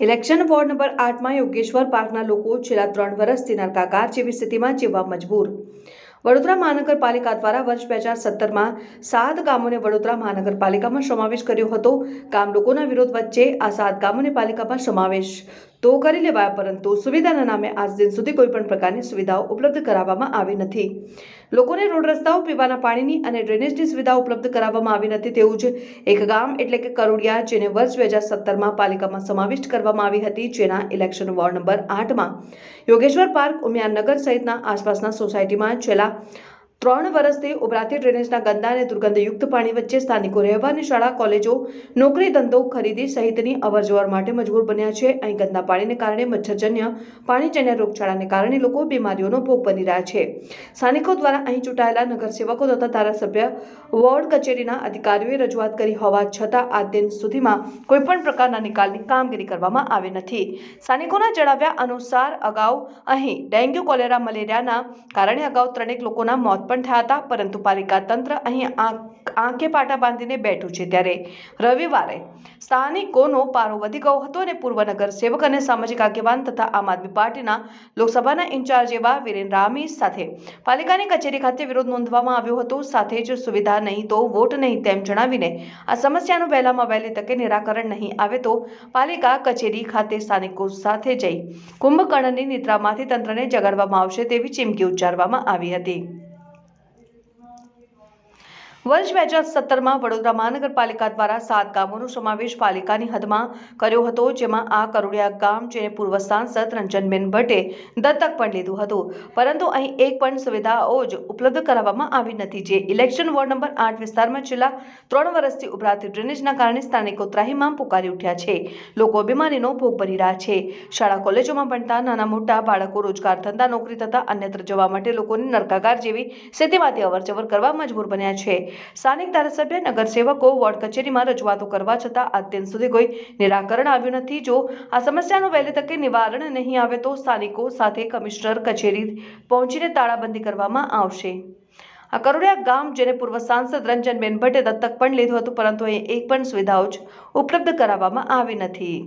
Election ward number આઠમાં યોગેશ્વર પાર્કના લોકો છેલ્લા ત્રણ વર્ષથી નરકાકાર જેવી સ્થિતિમાં જીવવા મજબૂર. વડોદરા મહાનગરપાલિકા દ્વારા વર્ષ બે હજાર સત્તરમાં સાત ગામોને વડોદરા મહાનગરપાલિકામાં સમાવેશ કર્યો હતો. ગામ લોકોના વિરોધ વચ્ચે આ સાત ગામોને પાલિકામાં સમાવેશ તો કરી લેવાયા, પરંતુ સુવિધાના નામે આજ દિન સુધી કોઈ પણ પ્રકારની સુવિધાઓ ઉપલબ્ધ કરાવવામાં આવી નથી. લોકોને રોડ રસ્તાઓ, પીવાના પાણીની અને ડ્રેનેજની સુવિધા ઉપલબ્ધ કરાવવામાં આવી નથી તેવું જ એક ગામ એટલે કે કરોડિયા, જેને વર્ષ બે હજાર સત્તરમાં પાલિકામાં સમાવિષ્ટ કરવામાં આવી હતી, જેના ઇલેક્શન વોર્ડ નંબર આઠમાં યોગેશ્વર પાર્ક ઉમિયાનગર સહિતના આસપાસના સોસાયટીમાં છેલ્લા ત્રણ વર્ષથી ઉભરાતી ડ્રેનેજના ગંદા અને દુર્ગંધયુક્ત પાણી વચ્ચે સ્થાનિકો રહેવાની શાળા, કોલેજો, નોકરી ધંધો ખરીદી સહિતની અવરજવર માટે મજબૂર બન્યા છે. અહીં ગંદા પાણીને કારણે મચ્છરજન્ય, પાણીજન્ય રોગચાળાને કારણે લોકો બીમારીઓનો ભોગ બની રહ્યા છે. સ્થાનિકો દ્વારા અહીં ચૂંટાયેલા નગરસેવકો તથા ધારાસભ્ય, વોર્ડ કચેરીના અધિકારીઓએ રજૂઆત કરી હોવા છતાં આ દિન સુધીમાં કોઈપણ પ્રકારના નિકાલની કામગીરી કરવામાં આવી નથી. સ્થાનિકોના જણાવ્યા અનુસાર, અગાઉ અહીં ડેન્ગ્યુ, કોલેરા, મલેરિયાના કારણે અગાઉ ત્રણેક લોકોના મોત પણ થયા હતા, પરંતુ પાલિકા તંત્ર અહીં આંખ- પાટા બાંધીને બેઠું છે. ત્યારે રવિવારે સ્થાનિકોનો પારો વધી ગયો હતો અને પૂર્વ નગર સેવક અને સામાજિક આગેવાન તથા આમ આદમી પાર્ટીના લોકસભાના ઇન્ચાર્જ એવા વિરેન રામી સાથે પાલિકાની કચેરી ખાતે વિરોધ નોંધવામાં આવ્યો હતો. સાથે જ સુવિધા નહીં તો વોટ નહીં તેમ જણાવીને આ સમસ્યાનું વહેલામાં વહેલી તકે નિરાકરણ નહીં આવે તો પાલિકા કચેરી ખાતે સ્થાનિકો સાથે જઈ કુંભકર્ણની નિદ્રામાંથી તંત્રને જગાડવામાં આવશે તેવી ચીમકી ઉચ્ચારવામાં આવી હતી. વર્ષ બે હજાર સત્તરમાં વડોદરા મહાનગરપાલિકા દ્વારા સાત ગામોનો સમાવેશ પાલિકાની હદમાં કર્યો હતો, જેમાં આ કરોડિયા ગામ, જેને પૂર્વ સાંસદ રંજનબેન ભટ્ટે દત્તક પણ લીધું હતું. પરંતુ અહીં એક પણ સુવિધાઓ જ ઉપલબ્ધ કરાવવામાં આવી નથી, જે ઇલેક્શન વોર્ડ નંબર આઠ વિસ્તારમાં છેલ્લા ત્રણ વર્ષથી ઉભરાતી ડ્રેનેજના કારણે સ્થાનિકો ત્રાહીમામ પુકારી ઉઠ્યા છે. લોકો બીમારીનો ભોગ બની રહ્યા છે. શાળા કોલેજોમાં ભણતા નાના મોટા બાળકો રોજગાર ધંધા, નોકરી તથા અન્યત્ર જવા માટે લોકોને નરકાગાર જેવી સ્થિતિમાંથી અવરજવર કરવા મજબૂર બન્યા છે. સ્થાનિક ધારાસભ્ય નગરસેવકો, વોર્ડ કચેરીમાં રજૂઆતો કરવા છતાં આજ સુધી કોઈ નિરાકરણ આવ્યું નથી. જો આ સમસ્યાનું વહેલી તકે નિવારણ નહીં આવે તો સ્થાનિકો સાથે કમિશનર કચેરી પહોંચીને તાળાબંધી કરવામાં આવશે. આ કરોડિયા ગામ, જેને પૂર્વ સાંસદ રંજનબેન ભટ્ટે દત્તક પણ લીધું હતું, પરંતુ અહીં એક પણ સુવિધાઓ જ ઉપલબ્ધ કરાવવામાં આવી નથી.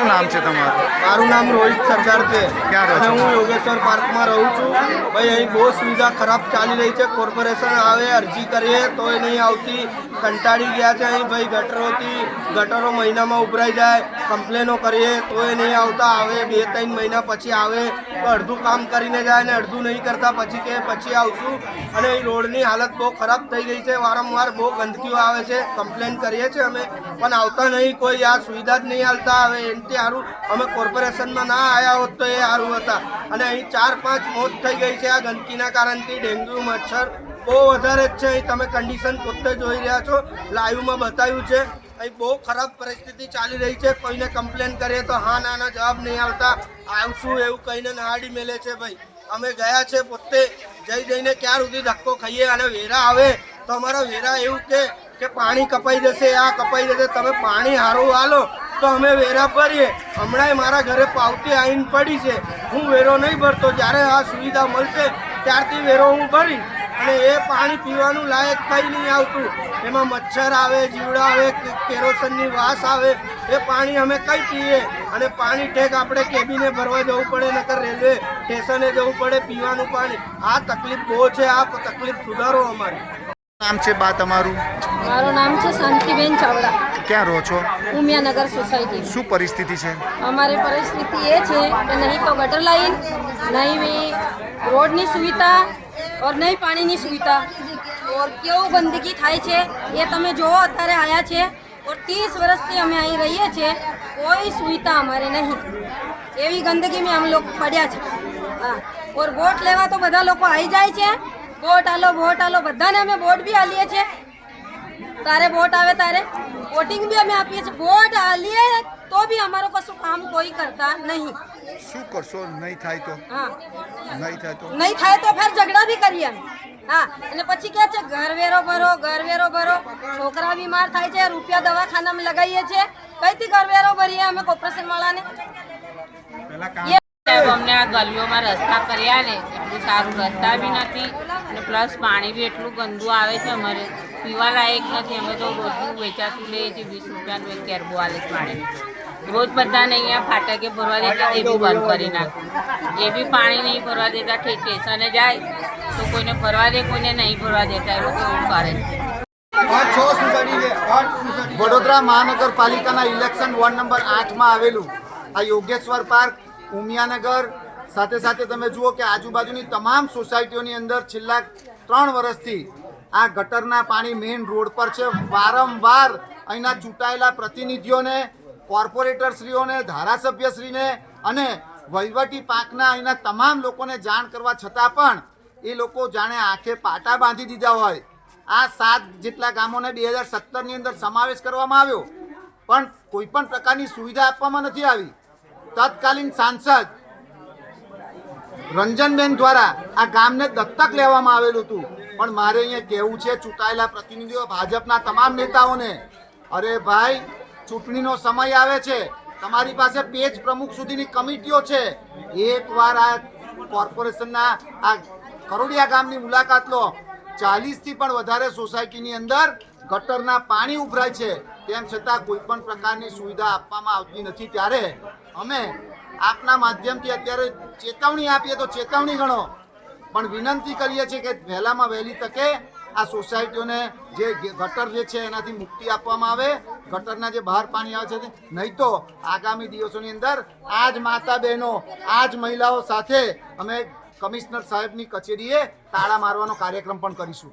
શું નામ છે તમારું? મારું નામ રોહિત સરદાર છે. અને હું યોગેશ્વર પાર્કમાં રહું છું. ભાઈ અહીં બહુ સુવિધા ખરાબ ચાલી રહી છે. કોર્પોરેશન આવે અરજી કરીએ તોય નહીં આવતી. કંટાળી ગયા છે અહીં. ભાઈ ગટરોથી ગટરો મહિનામાં ઉભરાઈ જાય. કમ્પ્લેનો કરીએ તોય નહીં આવતા. આવે બે ત્રણ મહિના પછી આવે. તો અડધું કામ કરીને જાય ને અડધું નહીં કરતા. પછી કે પછી આવશું. અને અહીં રોડની હાલત બહુ ખરાબ થઈ ગઈ છે. વારંવાર બહુ ગંદકીઓ આવે છે. કમ્પ્લેન કરીએ છીએ અમે. પણ આવતા નહીં, કોઈ આ સુવિધા જ નહીં હાલતા. આવે એનાથી સારું અમે કોર્પોરેશનમાં ના આવ્યા હોત તો એ સારું હતા. અને અહીં ચાર પાંચ મોત થઈ ગઈ છે આ ગંદકીના કારણથી. ડેન્ગ્યુ, મચ્છર બહુ વધારે જ છે. અહીં તમે કન્ડિશન પોતે જોઈ રહ્યા છો. લાઈવમાં બતાવ્યું છે. અહીં બહુ ખરાબ પરિસ્થિતિ ચાલી રહી છે. કોઈને કમ્પ્લેન કરીએ તો હા, ના ના, જવાબ નહીં આવતા. આવશું એવું કહીને નહાડી મેલે છે ભાઈ. અમે ગયા છે પોતે. જઈ જઈને ક્યાં સુધી ધક્કો ખાઈએ અને વેરા આવે? તો અમારા વેરા એવું કે કે પાણી કપાઈ જશે, આ કપાઈ જશે, તમે પાણી હારું હાલો, તો અમે વેરા ભરીએ હમણાંય મારા ઘરે પાવતી આવીને પડી છે. હું વેરો નહીં ભરતો, જ્યારે આ સુવિધા મળશે, ત્યારથી વેરો હું ભરીશ. અને એ પાણી પીવાનું લાયક કંઈ નહીં આવતું. એમાં મચ્છર આવે, જીવડા આવે કેરોસનની વાસ આવે, એ પાણી અમે કંઈ પીએ. અને પાણી ઠેક આપણે કેબીને ભરવા જવું પડે, નકર રેલવે સ્ટેશને જવું પડે પીવાનું પાણી. આ તકલીફ બહુ છે, આ તકલીફ સુધારો અમારી. નામ છે બા તમારું? મારું નામ છે શાંતિબેન ચાવડા. ક્યાં રહો છો? ઉમિયાનગર સોસાયટી. શું પરિસ્થિતિ છે? અમારી પરિસ્થિતિ એ છે કે નહીં તો ગટર લાઈન નહીં રોડની સુવિધા ઓર નહીં પાણીની સુવિધા. ઓર કેવું ગંદકી થાય છે એ તમે જોવો અત્યારે આવ્યા છે. ઓર ત્રીસ વર્ષથી અમે અહીં રહીએ છીએ કોઈ સુવિધા અમારે નહીં. એવી ગંદકી મેં અમે લોકો પડ્યા છે. હા. ઓર વોટ લેવા તો બધા લોકો આવી જાય છે. વોટ આલો વોટ આલો બધાને અમે વોટ બી આલીએ છીએ. તારે વોટ આવે તારે? વોટિંગ બી અમે આપીએ છીએ. વોટ આલીએ તો બી અમારું કશું કામ કોઈ કરતા નહીં. શું કરશો? નહીં થાય તો? હા. નહીં થાય તો? નહીં થાય તો ફેર ઝઘડા બી કરીએ અમે. હા અને પછી કે છે ઘરવેરો ભરો ઘરવેરો ભરો. છોકરા બીમાર થાય છે રૂપિયા દવાખાનામાં લગાવીએ છીએ. કઈથી ઘરવેરો ભરીએ અમે કોર્પોરેશન વાળાને અમને આ ગલીઓમાં રસ્તા કર્યા ને એટલું સારું રસ્તા બી નથી. અને પ્લસ પાણી બી એટલું ગંદુ આવે છે અમારે. પીવા લાયક નથી. અમે તો રોજનું વેચાતું લઈએ છીએ. વીસ રૂપિયાનું એક કેરબો છે પાણી રોજ બધાને અહીંયા ફાટકે ભરવા દેતા એ બી બંધ કરી નાખ્યું એ બી પાણી નહીં ભરવા દેતા સ્ટેશને જાય તો કોઈને ભરવા દે, કોઈને નહીં ભરવા દેતા. એ લોકો એવું કરે છે. વડોદરા મહાનગરપાલિકાના ઇલેક્શન વોર્ડ નંબર આઠમાં આવેલું આ યોગેશ્વર પાર્ક, ઉમિયાનગર સાથે સાથે તમે જુઓ કે આજુબાજુની તમામ સોસાયટીઓની અંદર છેલ્લા ત્રણ વર્ષથી આ ગટરના પાણી મેઇન રોડ પર છે. વારંવાર અહીંના ચૂંટાયેલા પ્રતિનિધિઓને, કોર્પોરેટરશ્રીઓને, ધારાસભ્યશ્રીને અને વહીવટી પાંખના અહીંના તમામ લોકોને જાણ કરવા છતાં પણ એ લોકો જાણે આંખે પાટા બાંધી દીધા હોય. આ સાત જેટલા ગામોને બે હજાર સત્તરની અંદર સમાવેશ કરવામાં આવ્યો. પણ કોઈ પણ પ્રકારની સુવિધા આપવામાં નથી આવી. તત્કાલીન સાંસદ રંજનબેન દ્વારા આ ગામને દત્તક લેવામાં આવેલું હતું. પણ મારે અહીંયા કહેવું છે, ચૂંટાયેલા પ્રતિનિધિઓ, ભાજપના તમામ નેતાઓને, અરે ભાઈ, ચૂંટણીનો સમય આવે છે. તમારી પાસે પેજ પ્રમુખ સુધીની કમિટીઓ છે. એકવાર આ કોર્પોરેશનના, આ કરોડિયા ગામની મુલાકાત લો. ચાલીસથી પણ વધારે સોસાયટીની અંદર ગટરના પાણી ઉભરાય છે. તેમ છતાં કોઈ પણ પ્રકારની સુવિધા આપવામાં આવતી નથી. ત્યારે અમે આપના માધ્યમથી અત્યારે ચેતવણી આપીએ તો ચેતવણી ગણો. પણ વિનંતી કરીએ છીએ કે વહેલામાં વહેલી તકે આ સોસાયટીઓને જે ગટર જે છે એનાથી મુક્તિ આપવામાં આવે. ગટરના જે બહાર પાણી આવે છે નહીં તો આગામી દિવસોની અંદર આ જ માતા બહેનો આ જ મહિલાઓ સાથે અમે કમિશનર સાહેબની કચેરીએ તાળા મારવાનો કાર્યક્રમ પણ કરીશું.